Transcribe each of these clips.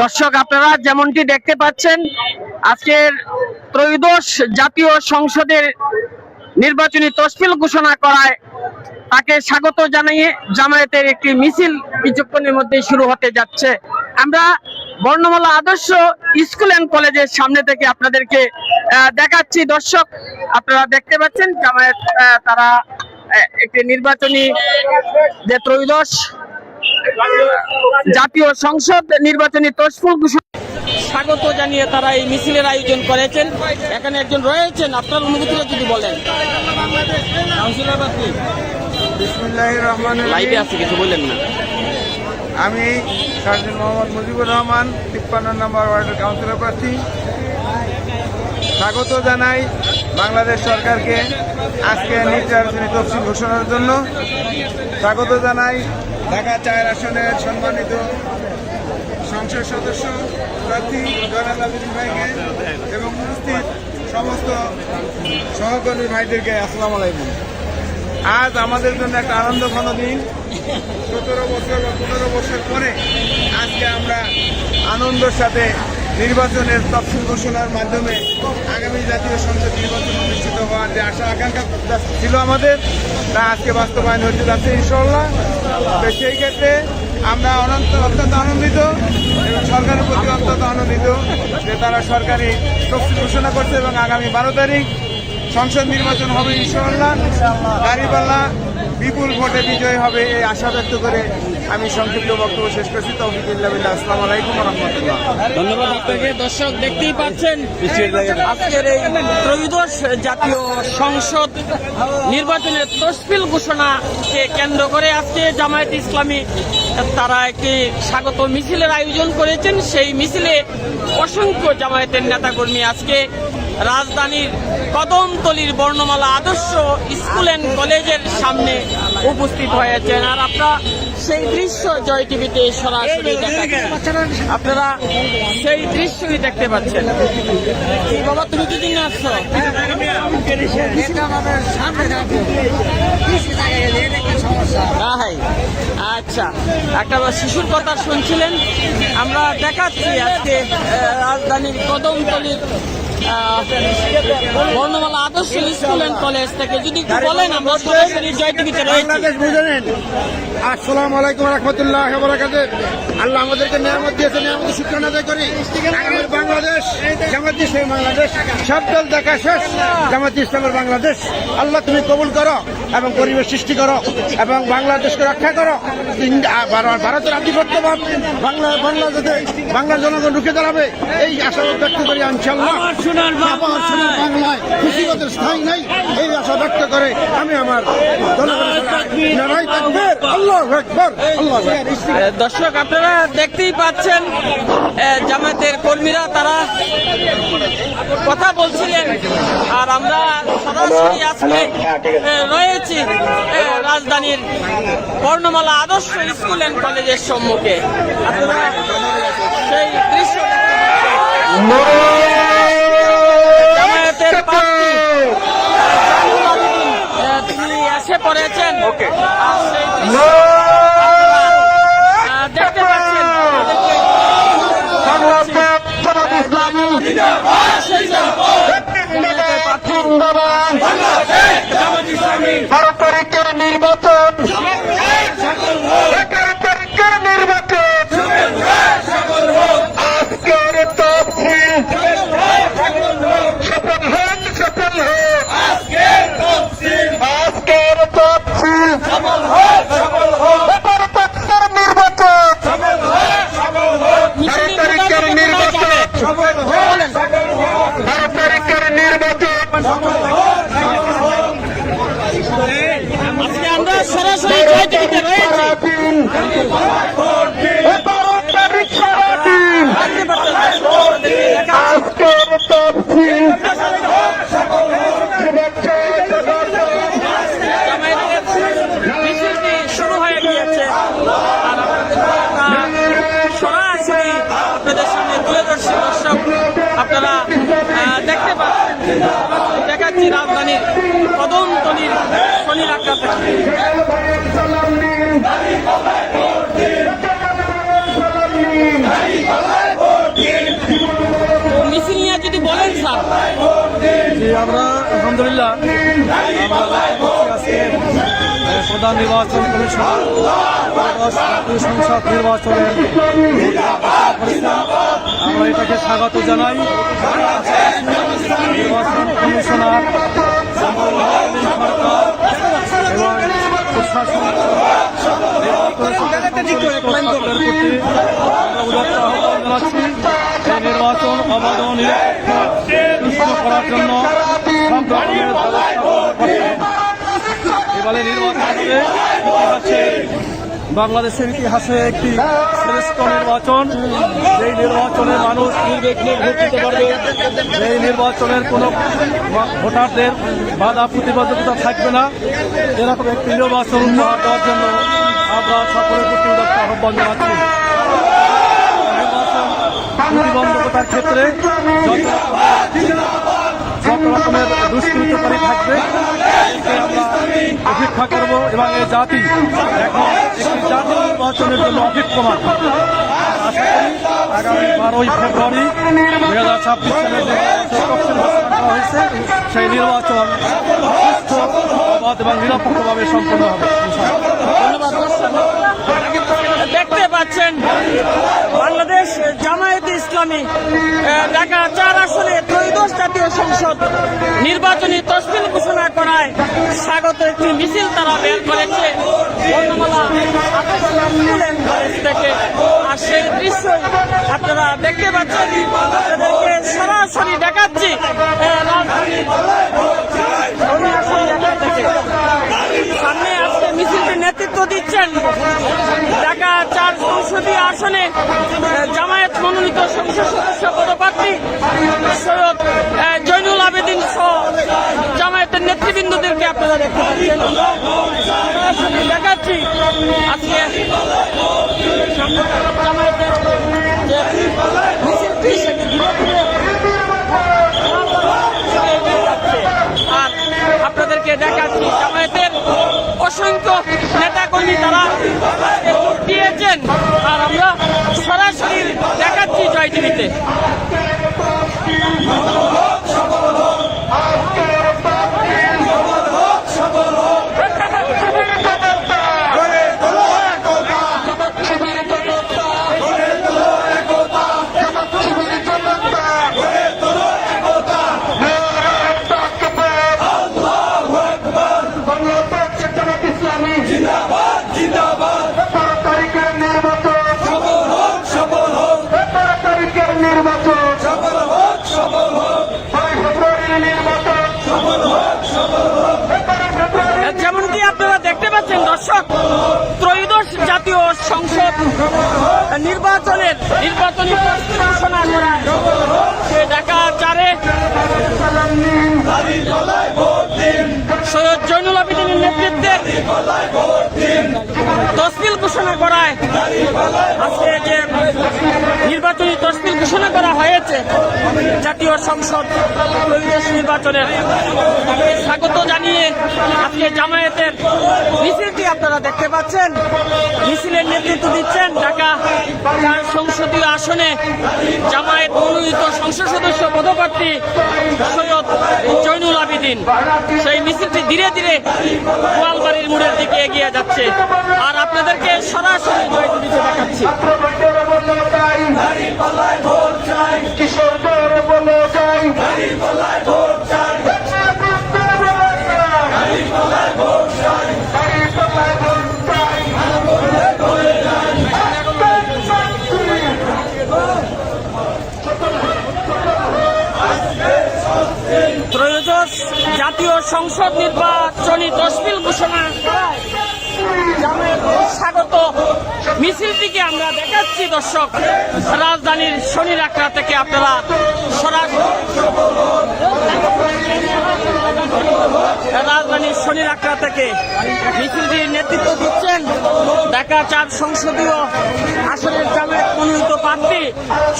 দর্শক, আপনারা যেমনটি দেখতে পাচ্ছেন, আজকের ত্রয়োদশ জাতীয় সংসদের নির্বাচনী তসপিল ঘোষণা করায় তাকে স্বাগত জানিয়ে জামায়াতের একটি মিছিল কিছুক্ষণের মধ্যে শুরু হতে যাচ্ছে। আমরা বর্ণমালা আদর্শ স্কুল অ্যান্ড কলেজের সামনে থেকে আপনাদেরকে দেখাচ্ছি। দর্শক, আপনারা দেখতে পাচ্ছেন, জামায়াত তারা একটি নির্বাচনী যে ত্রয়োদশ জাতীয় সংসদ নির্বাচনী তসফুল স্বাগত জানিয়ে তারা এই মিছিলের আয়োজন করেছেন। এখানে একজন রয়েছেন আপনার অনুভূতিটা যদি বলেন। বিসমুল্লাহির রহমানির লাইভে আছে কিছু বললেন না। আমি সার্জেন্ট মোহাম্মদ মুজিবুর রহমান তিপ্পান্ন নম্বর ওয়ার্ডের কাউন্সিলর প্রার্থী। স্বাগত জানাই বাংলাদেশ সরকারকে আজকে নির্বাচনী তফসিল ঘোষণার জন্য। স্বাগত জানাই ঢাকা চায়ের আসনে সম্মানিত সংসদ সদস্য, প্রার্থী জয়নাল ভাইকে এবং উপস্থিত সমস্ত সহকর্মী ভাইদেরকে আসসালাম আলাইকুম। আজ আমাদের জন্য একটা আনন্দ ঘন দিন। সতেরো বছর বা পনেরো বছর পরে আজকে আমরা আনন্দের সাথে নির্বাচনের তফসিল ঘোষণার মাধ্যমে আগামী জাতীয় সংসদ নির্বাচন অনুষ্ঠিত হওয়ার যে আশা আকাঙ্ক্ষা ছিল আমাদের, তা আজকে বাস্তবায়ন হতে যাচ্ছে ইনশাল্লাহ তো সেই ক্ষেত্রে আমরা অনন্ত অত্যন্ত আনন্দিত এবং সরকারের প্রতি অত্যন্ত আনন্দিত যে তারা সরকারি তফসিল ঘোষণা করছে এবং আগামী বারো তারিখ সংসদ নির্বাচন হবে ইনশাআল্লাহ। দাঁড়িপাল্লা বিপুল ভোটে বিজয় হবে এই আশা ব্যক্ত করে আমি সংক্ষিপ্ত বক্তব্য শেষ করছি তৌফিকুল্লাহ আসসালামু আলাইকুম রহমতুল্লাহ। ধন্যবাদ আপনাকে। দর্শক দেখতেই পাচ্ছেন আজকের এই ত্রয়োদশ জাতীয় সংসদ নির্বাচনের তসপিল ঘোষণাকে কেন্দ্র করে আজকে জামায়াত ইসলামী তারা একটি স্বাগত মিছিলের আয়োজন করেছেন। সেই মিছিলে অসংখ্য জামায়াতের নেতাকর্মী আজকে রাজধানীর কদমতলির বর্ণমালা আদর্শ স্কুল অ্যান্ড কলেজের সামনে উপস্থিত হয়েছেন। আর আপনারা সেই দৃশ্য জয় টিভিতে সরাসরি আপনারা সেই দৃশ্যই দেখতে পাচ্ছেন। বাবা তুমি কি দিন আসছো? আচ্ছা একটা শিশুর কথা শুনছিলেন। আমরা দেখাচ্ছি আজকে রাজধানীর কদমতলির বর্ণমালা আদর্শ স্কুল অ্যান্ড কলেজ থেকে যদি একটু বলেন আমরা সরাসরি জয় টিভিতে রয়েছি আসসালামু আলাইকুম রহমতুল্লাহ বরাকাতে আল্লাহ আমাদেরকে নিয়ামত দিয়েছে নিয়ামত শুক্রান আদায় করি। আগামীর বাংলাদেশ জামাত ইসলামের বাংলাদেশ সব দল দেখা শেষ। জামাত ইসলামের বাংলাদেশ আল্লাহ তুমি কবুল করো এবং পরিবেশ সৃষ্টি করো এবং বাংলাদেশকে রক্ষা করো। ভারতের আধিপত্যবাদ বাংলা বাংলাদেশে বাংলার জনগণ রুখে দাঁড়াবে এই আশা ব্যক্ত করি ইনশাল্লাহ সোনার বাংলায় খুশিগতের স্থায়ী নাই এই আশা ব্যক্ত করে আমি আমার জনগণের থাকবে দর্শক আপনারা দেখতেই পাচ্ছেন আহ, জামায়াতের কর্মীরা তারা কথা বলছিলেন আর আমরা সরাসরি আজকে রয়েছি রাজধানীর বর্ণমালা আদর্শ স্কুল অ্যান্ড কলেজের সম্মুখে। আপনারা সেই দৃশ্য দেখতে পাচ্ছেন। জামায়াতের প্রার্থী, জানুল আবেদিন, আহ, তিনি পড়েছেন আর সেই দেখতে পাচ্ছেন ভারতের নির্বাচন আপনারা দেখতে পাচ্ছেন দেখাচ্ছি রাজধানীর কদমতলির শনির আক্রান্ত। মিছিল নিয়ে যদি বলেন, স্যার। আমরা, আলহামদুলিল্লাহ প্রধান নির্বাচন কমিশন সংসদ নির্বাচনের আমরা এটাকে স্বাগত জানাই। নির্বাচন কমিশনার এবং প্রশাসন জানাচ্ছি নির্বাচন অবাধ নিরপেক্ষ করার জন্য সব রকমের এবারে নির্বাচনকে ইতিহাসে বাংলাদেশের ইতিহাসে একটি শ্রেষ্ঠ নির্বাচন এই নির্বাচনে মানুষ নির্বিঘ্নে ভোট দিতে পারবে এই নির্বাচনের কোনো ভোটারদের বাধা প্রতিবদ্ধকতা থাকবে না। এরকম একটি নির্বাচন উপহার দেওয়ার জন্য আমরা সকলের প্রতি উদাত্ত আহ্বান জানাচ্ছি। প্রতিবন্ধকতার ক্ষেত্রে যত রকমের দুষ্কৃতকারী থাকবে আমরা উপেক্ষা করব এবং এই জাতি এখন একটি জাতীয় নির্বাচনের জন্য করি আগামী বারোই ফেব্রুয়ারি দুই হাজার ছাব্বিশ সালে যে হয়েছে, সেই নির্বাচন সুস্থ এবং নিরপেক্ষভাবে সম্পন্ন হবে। ধন্যবাদ। পাচ্ছেন বাংলাদেশ জামায়াতে ইসলামী ঢাকা চার আসনে ত্রয়োদশ জাতীয় সংসদ নির্বাচনী তসবিল ঘোষণা করায় স্বাগত। একটি মিছিল তারা বের করেছে। থেকে। আর সেই দৃশ্যই আপনারা দেখতে পাচ্ছেন। আপনাদেরকে সরাসরি দেখাচ্ছি সামনে আজকে মিছিলটির নেতৃত্ব দিচ্ছেন। সংসদীয় আসনে জামায়াত মনোনীত সংসদ সদস্য পদপ্রার্থী সৈয়দ জৈনুল আবেদিন সহ জামায়াতের নেতৃবৃন্দদেরকে আপনারা দেখতে পাচ্ছেন। দেখাচ্ছি আজকে জামায়াতের আপনাদেরকে দেখাচ্ছি জামায়াতের অসংখ্য নেতাকর্মী তারা আজকে দিয়েছেন। আর আমরা সরাসরি দেখাচ্ছি জয় টিভিতে দর্শক ত্রয়োদশ জাতীয় সংসদ নির্বাচনের নির্বাচনী ঘোষণা করা ঢাকা চারে নেতৃত্বে ঘোষণা করায়। আজকে যে নির্বাচনী তসবিল ঘোষণা করা হয়েছে, জাতীয় সংসদ পরিবেশ নির্বাচনের স্বাগত জানিয়ে আজকে জামায়াতের মিছিলটি আপনারা দেখতে পাচ্ছেন। মিছিলের নেতৃত্ব দিচ্ছেন ঢাকা চার সংসদীয় আসনে জামায়াত মনোনীত সংসদ সদস্য পদপ্রার্থী সৈয়দ জৈনুল আবিদিন। সেই মিছিলটি ধীরে ধীরে গোয়ালবাড়ির মোড়ের দিকে এগিয়ে যাচ্ছে। আর আপনাদেরকে সরাসরি দেখাচ্ছি। জাতীয় সংসদ নির্বাচনী তসবিল ঘোষণা করায়। স্বাগত। মিছিলটিকে আমরা দেখাচ্ছি, দর্শক, রাজধানীর শনি আখড়া থেকে আপনারা সরাসরি রাজধানীর শনির আখড়া থেকে মিছিলটির নেতৃত্ব দিচ্ছেন। ঢাকা চার সংসদীয় আসনের জামায়াত মনোনীত প্রার্থী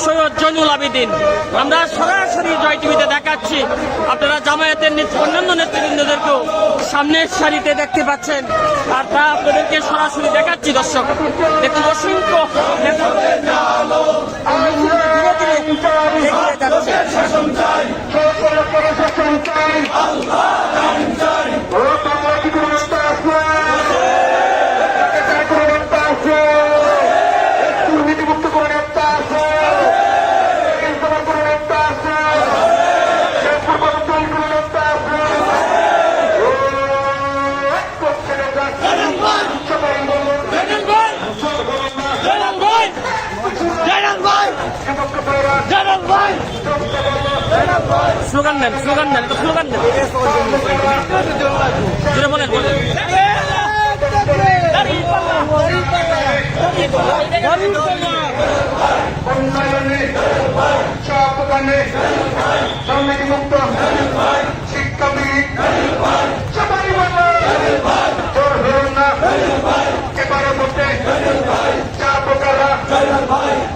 সৈয়দ জৈনুল আবিদিন আমরা সরাসরি জয় টিভিতে দেখাচ্ছি আপনারা জামায়াতের অন্যান্য নেতৃবৃন্দদেরকেও সামনের সারিতে দেখতে পাচ্ছেন আর তা আপনাদেরকে সরাসরি দেখাচ্ছি দর্শক দেখুন অসংখ্য দেন স্লোগান দেন একটা স্লোগান দেন। জুড়ে বলেন বলেন।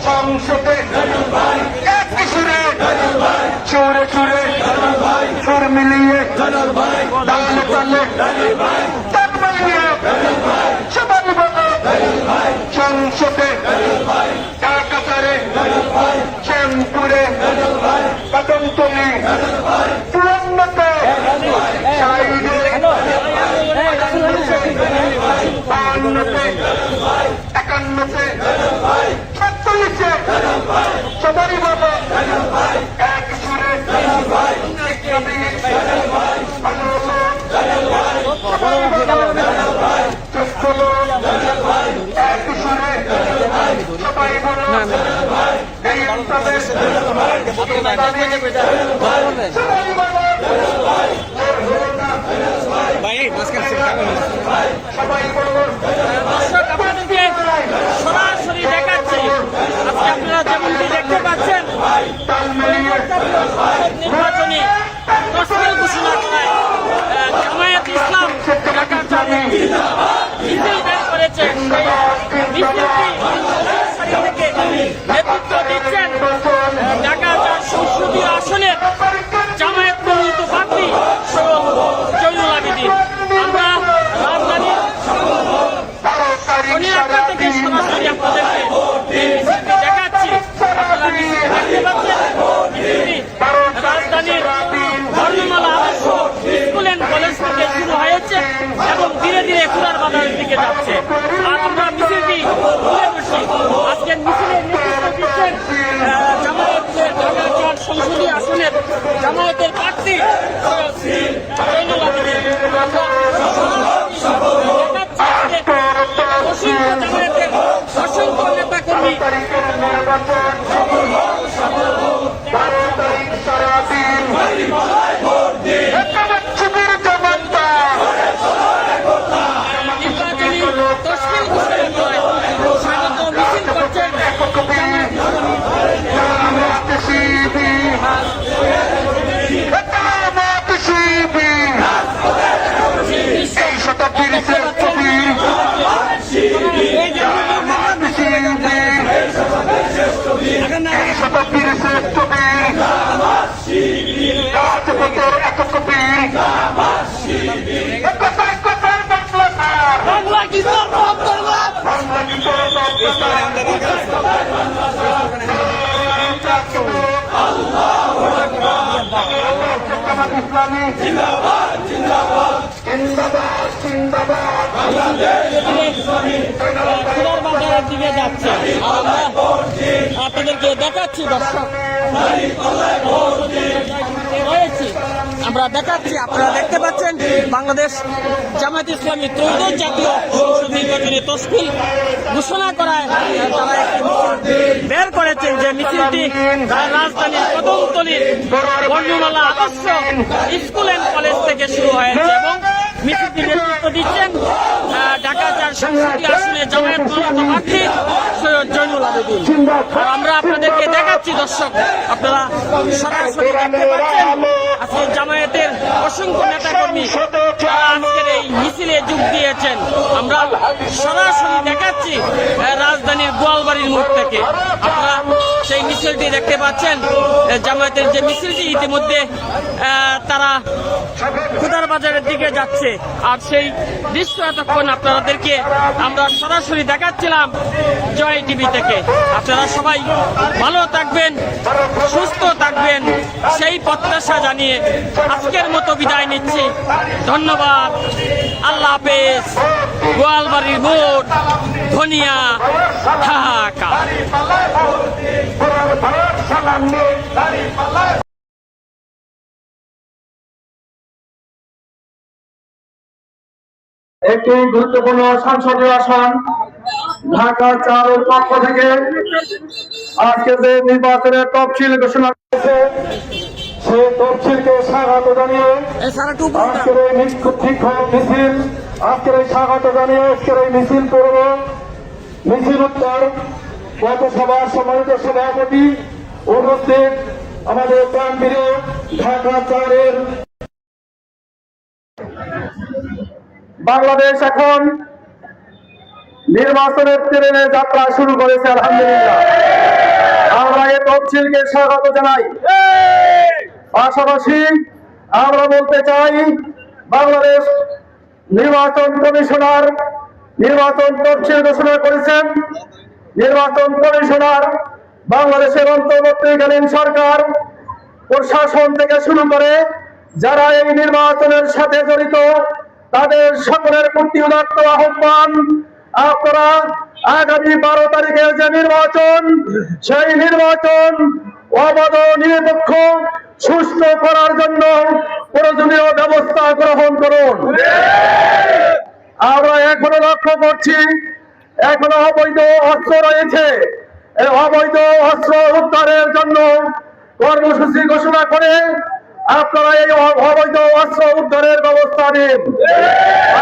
সংসদে চোরে চোর মিলিয়ে তালে তালে তাক মারিয়ে সবাই বলো সংসদে কাকাতারে শ্যামপুরে কদমতলি সাইডে বাহান্নতে একান্নতে সাতচল্লিশে সবারই বাবা এক সুরে দর্শক আপনাদেরকে সরাসরি দেখাচ্ছি। আজকে আপনারা যেমনটি দেখতে পাচ্ছেন তাল নির্বাচনী জামায়াত ইসলাম ঢাকার চাঁদে মিছিল বের করেছে মিছিলটি নেতৃত্ব দিচ্ছেন ঢাকা চার সংসদীয় আসনের জামায়াত মনোনীত প্রার্থী সৈয়দ জৈনুল আবেদিন আমরা রাজধানীর বারো তারিখ শনিবার থেকে সরাসরি আপনাদেরকে এই মিছিলটি দেখাচ্ছি আপনারা মিছিল দেখতে পাচ্ছেন মিছিলটি রাজধানীর বর্ণমালা আদর্শ স্কুল অ্যান্ড কলেজ থেকে শুরু হয়েছে এবং ধীরে ধীরে কুড়ার বাজারের দিকে যাচ্ছে আর আমরা মিছিলটি ঘুরে বসি আজকের মিছিলের নেতৃত্ব দিচ্ছেন আহ, জামায়াতের ঢাকা চার সংসদীয় আসনের জামায়াতের প্রার্থী জামায়াতের অসংখ্য সারাদিন একেবারে চুপের জবানটা নির্বাচনী তসবিল ঘোষণা করে স্বাগত মিছিল করছেন জামাত শিবি জামাত শিবি এই শতাব্দীর শ্রেষ্ঠ বীর জামাত শিবি এই শতাব্দীর শ্রেষ্ঠ বীর ইসলামী জিন্দাবাদ জিন্দাবাদ দিকে যাচ্ছে আপনাদেরকে দেখাচ্ছি দর্শক। রয়েছি। আমরা দেখাচ্ছি, আপনারা দেখতে পাচ্ছেন, বাংলাদেশ জামায়াত ইসলামী ত্রয়োদশ জাতীয় নির্বাচনে তসবিল ঘোষণা করায় তারা একটি বের করেছেন যে মিছিলটি রাজধানীর কদমতলীর বর্ণমালা আদর্শ স্কুল অ্যান্ড কলেজ থেকে শুরু হয়েছে এবং মিছিলটি নেতৃত্ব দিচ্ছেন ঢাকা চার সংসদীয় আসনে জামায়াত প্রার্থী সৈয়দ আমরা আপনাদেরকে দেখাচ্ছি, দর্শক, আপনারা সরাসরি দেখতে পাচ্ছেন আজকে জামায়াতের অসংখ্য নেতাকর্মী যারা আজকের এই মিছিলে যোগ দিয়েছেন। আমরা সরাসরি দেখাচ্ছি রাজধানীর গোয়ালবাড়ির মোড় থেকে। আপনারা সেই মিছিলটি দেখতে পাচ্ছেন জামায়াতের যে মিছিলটি, ইতিমধ্যে তারা খুদার বাজারের দিকে যাচ্ছে। আর সেই দৃশ্য এতক্ষণ আপনাদেরকে আমরা সরাসরি দেখাচ্ছিলাম জয় টিভি থেকে। আপনারা সবাই ভালো থাকবেন, সুস্থ থাকবেন, সেই প্রত্যাশা জানিয়ে আজকের মতো বিদায় নিচ্ছি। ধন্যবাদ। আল্লাহ হাফেজ। গোয়ালবাড়ির মোড়, ধনিয়া ঢাকা একটি গুরুত্বপূর্ণ সংসদীয় আসন ঢাকা চারের পক্ষ থেকে। আজকে যে নির্বাচনের তফসিল ঘোষণা করেছে সেই তফসিলকে স্বাগত জানিয়ে আজকের এই শিক্ষক মিছিল আজকের এই স্বাগত জানিয়ে আজকের এই মিছিল করব। মিছিল উত্তর পৌরসভার সম্মানিত সভাপতি উপস্থিত আমাদের প্রাণপ্রিয় ঢাকা চারের বাংলাদেশ এখন নির্বাচনের ট্রেনে যাত্রা শুরু করেছে, আলহামদুলিল্লাহ। আমরা এই তফসিলকে স্বাগত জানাই। পাশাপাশি আমরা বলতে চাই, বাংলাদেশ নির্বাচন কমিশনার নির্বাচন তফসিল ঘোষণা করেছেন। নির্বাচন কমিশনার বাংলাদেশের অন্তর্বর্তীকালীন সরকার, প্রশাসন থেকে শুরু করে যারা এই নির্বাচনের সাথে জড়িত তাদের সকলের প্রতি উদাত্ত আহ্বান। আপনারা আগামী বারো তারিখের যে নির্বাচন, সেই নির্বাচন অবাধ নিরপেক্ষ সুস্থ করার জন্য প্রয়োজনীয় ব্যবস্থা গ্রহণ করুন। আমরা এখনও লক্ষ্য করছি, এখনও অবৈধ অস্ত্র রয়েছে। অবৈধ অস্ত্র উদ্ধারের জন্য কর্মসূচি ঘোষণা করে আপনারা এই অবৈধ অস্ত্র উদ্ধারের ব্যবস্থা নিন।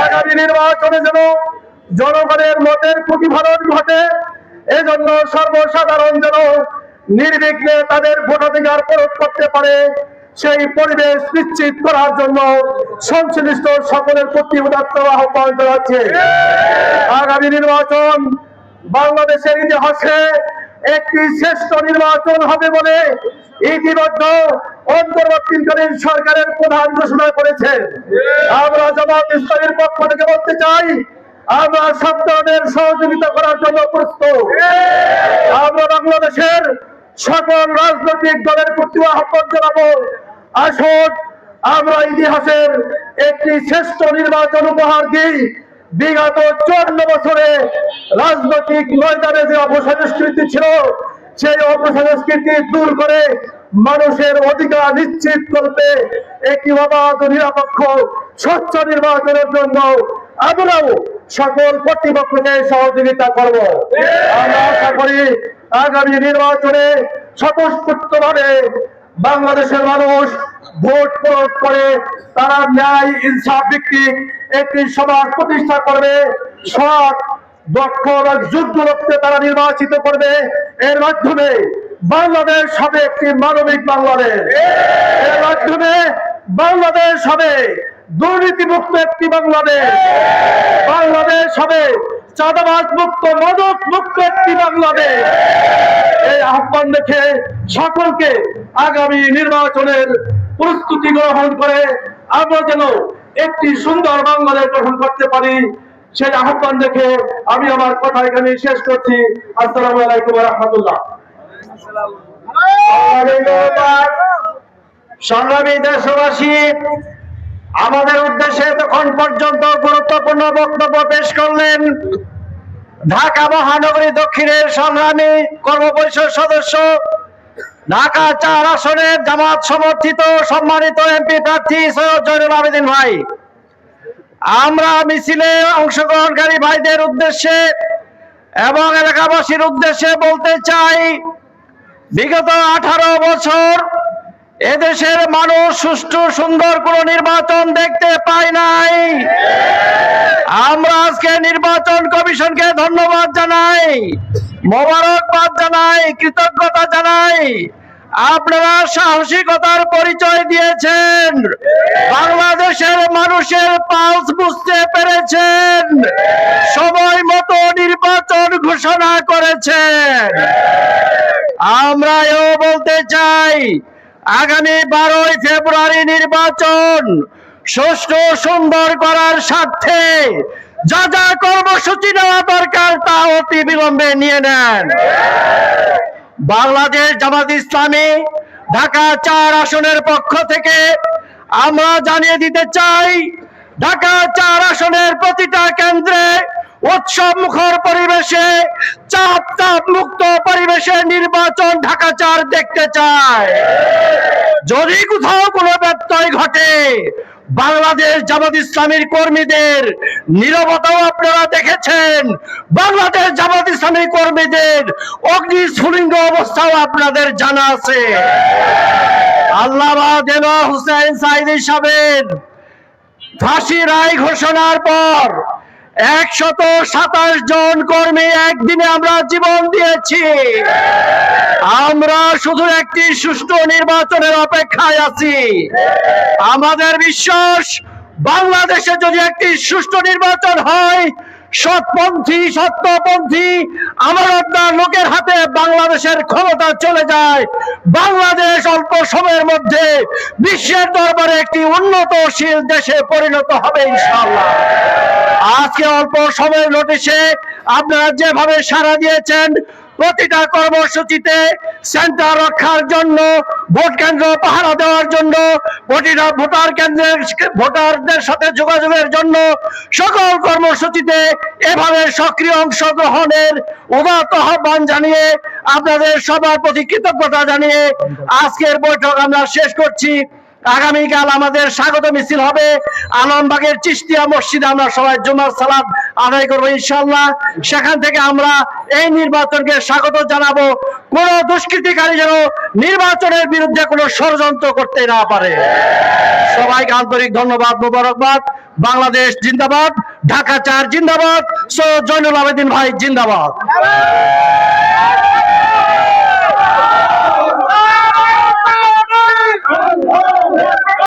আগামী নির্বাচনে যেন জনগণের মতের প্রতিফলন ঘটে, এজন্য সর্বসাধারণ যেন নির্বিঘ্নে তাদের ভোটাধিকার প্রয়োগ করতে পারে, সেই পরিবেশ নিশ্চিত করার জন্য সংশ্লিষ্ট সকলের প্রতি উদাত্ত আহ্বান জানাচ্ছে। আগামী নির্বাচন বাংলাদেশের ইতিহাসে একটি শ্রেষ্ঠ নির্বাচন হবে বলে ইতিমধ্য অন্তর্বর্তীকালীন সরকারের প্রধান ঘোষণা করেছেন আমরা জামাত ইসলামের পক্ষ থেকে বলতে চাই, আমরা সন্তানদের সহযোগিতা করার জন্য প্রস্তুত। আমরা বাংলাদেশের সকল রাজনৈতিক দলের প্রতি আহ্বান জানাব। আসুন, আমরা ইতিহাসের একটি শ্রেষ্ঠ নির্বাচন উপহার দিই। বিগত চুয়ান্ন বছরে রাজনৈতিক ময়দানে যে অপসংস্কৃতি ছিল, সেই অপসংস্কৃতি দূর করে মানুষের অধিকার নিশ্চিত করতে একটি অবাধ নিরপেক্ষ, স্বচ্ছ নির্বাচনের জন্য আমরাও সকল কর্তৃপক্ষকে সহযোগিতা করব। আমরা আশা করি আগামী নির্বাচনে স্বতঃস্ফূর্তভাবে বাংলাদেশের মানুষ ভোট প্রয়োগ করে, তারা ন্যায় ইনসাফ ভিত্তিক একটি সমাজ প্রতিষ্ঠা করবে। সৎ, দক্ষ এবং যোগ্য লোককে তারা নির্বাচিত করবে। এর মাধ্যমে বাংলাদেশ হবে একটি মানবিক বাংলাদেশ। এর মাধ্যমে বাংলাদেশ হবে দুর্নীতিমুক্ত একটি বাংলাদেশ। বাংলাদেশ হবে চাঁদাবাজ মুক্ত মাদক মুক্ত একটি বাংলাদেশ। এই আহ্বান দেখে সকলকে আগামী নির্বাচনের প্রস্তুতি গ্রহণ করে আমরা যেন একটি সুন্দর বাংলাদেশ গঠন করতে পারি, সেই আহ্বান দেখে আমি আমার কথা এখানে শেষ করছি। আসসালামু আলাইকুম রহমতুল্লাহ। দেশবাসী, আমাদের উদ্দেশ্যে এতক্ষণ পর্যন্ত গুরুত্বপূর্ণ বক্তব্য পেশ করলেন ঢাকা মহানগরী দক্ষিণের সংগ্রামী কর্মপরিষদ সদস্য, ঢাকা চার আসনের জামাত সমর্থিত সম্মানিত এমপি প্রার্থী সৈয়দ জয়নুল আবেদিন ভাই। আমরা মিছিলে অংশগ্রহণকারী ভাইদের উদ্দেশ্যে এবং এলাকাবাসীর উদ্দেশ্যে বলতে চাই বিগত আঠারো বছর এদেশের মানুষ সুষ্ঠু, সুন্দর কোন নির্বাচন দেখতে পায় নাই। আমরা আজকে নির্বাচন কমিশনকে ধন্যবাদ জানাই, মোবারকবাদ জানাই, কৃতজ্ঞতা জানাই। আপনারা সাহসিকতার পরিচয় দিয়েছেন। বাংলাদেশের মানুষের পালস বুঝতে পেরেছেন। সময় মতো নির্বাচন ঘোষণা করেছেন। আমরা এও বলতে চাই, আগামী বারোই ফেব্রুয়ারি নির্বাচন সুষ্ঠু সুন্দর করার স্বার্থে যা যা কর্মসূচি নেওয়া দরকার তা অতি বিলম্বে নিয়ে নেন। বাংলাদেশ জামাত ইসলামী ঢাকা চার আসনের পক্ষ থেকে আমরা জানিয়ে দিতে চাই, ঢাকা চার আসনের প্রতিটা কেন্দ্রে উৎসব মুখর পরিবেশে চাপ চাপ মুক্ত পরিবেশে নির্বাচন ঢাকা চার দেখতে চায়। যদি কোথাও কোনো ব্যত্যয় ঘটে বাংলাদেশ জামাত ইসলামীর কর্মীদের নিরবতাও আপনারা দেখেছেন। বাংলাদেশ জামাত ইসলামী কর্মীদের অগ্নি স্ফুলিঙ্গ অবস্থাও আপনাদের জানা আছে। দেলোয়ার হুসেন সাইদি সাহেবের ফাঁসি রায় ঘোষণার পর একশত সাতাশ জন কর্মী একদিনে আমরা জীবন দিয়েছি। আমরা শুধু একটি সুষ্ঠু নির্বাচনের অপেক্ষায় আছি। আমাদের বিশ্বাস, বাংলাদেশে যদি একটি সুষ্ঠু নির্বাচন হয় সৎপন্থী, সত্যপন্থী, আমার আপনার লোকের হাতে বাংলাদেশের ক্ষমতা চলে যায়। বাংলাদেশ অল্প সময়ের মধ্যে বিশ্বের দরবারে একটি উন্নতশীল দেশে পরিণত হবে, ইনশাআল্লাহ। আজকে অল্প সময়ের নোটিশে আপনারা যেভাবে সাড়া দিয়েছেন প্রতিটা কর্মসূচিতে সেন্টার রক্ষার জন্য, ভোট কেন্দ্র পাহারা দেওয়ার জন্য, প্রতিটা ভোটার কেন্দ্রের ভোটারদের সাথে যোগাযোগের জন্য সকল কর্মসূচিতে এভাবে সক্রিয় অংশগ্রহণের উদাত্ত আহ্বান জানিয়ে আপনাদের সবার প্রতি কৃতজ্ঞতা জানিয়ে আজকের বৈঠক আমরা শেষ করছি। আগামীকাল আমাদের স্বাগত মিছিল হবে। আলমবাগের চিস্তিয়া মসজিদে আমরা সবাই জুমার সালাদ আদায় করব ইনশাল্লাহ সেখান থেকে আমরা এই নির্বাচনকে স্বাগত জানাব। কোন দুষ্কৃতিকারী যেন নির্বাচনের বিরুদ্ধে কোনো ষড়যন্ত্র করতে না পারে। সবাইকে আন্তরিক ধন্যবাদ, মোবারকবাদ। বাংলাদেশ জিন্দাবাদ, ঢাকা চার জিন্দাবাদ, সৈয়দ জয়নুল আবেদিন ভাই জিন্দাবাদ।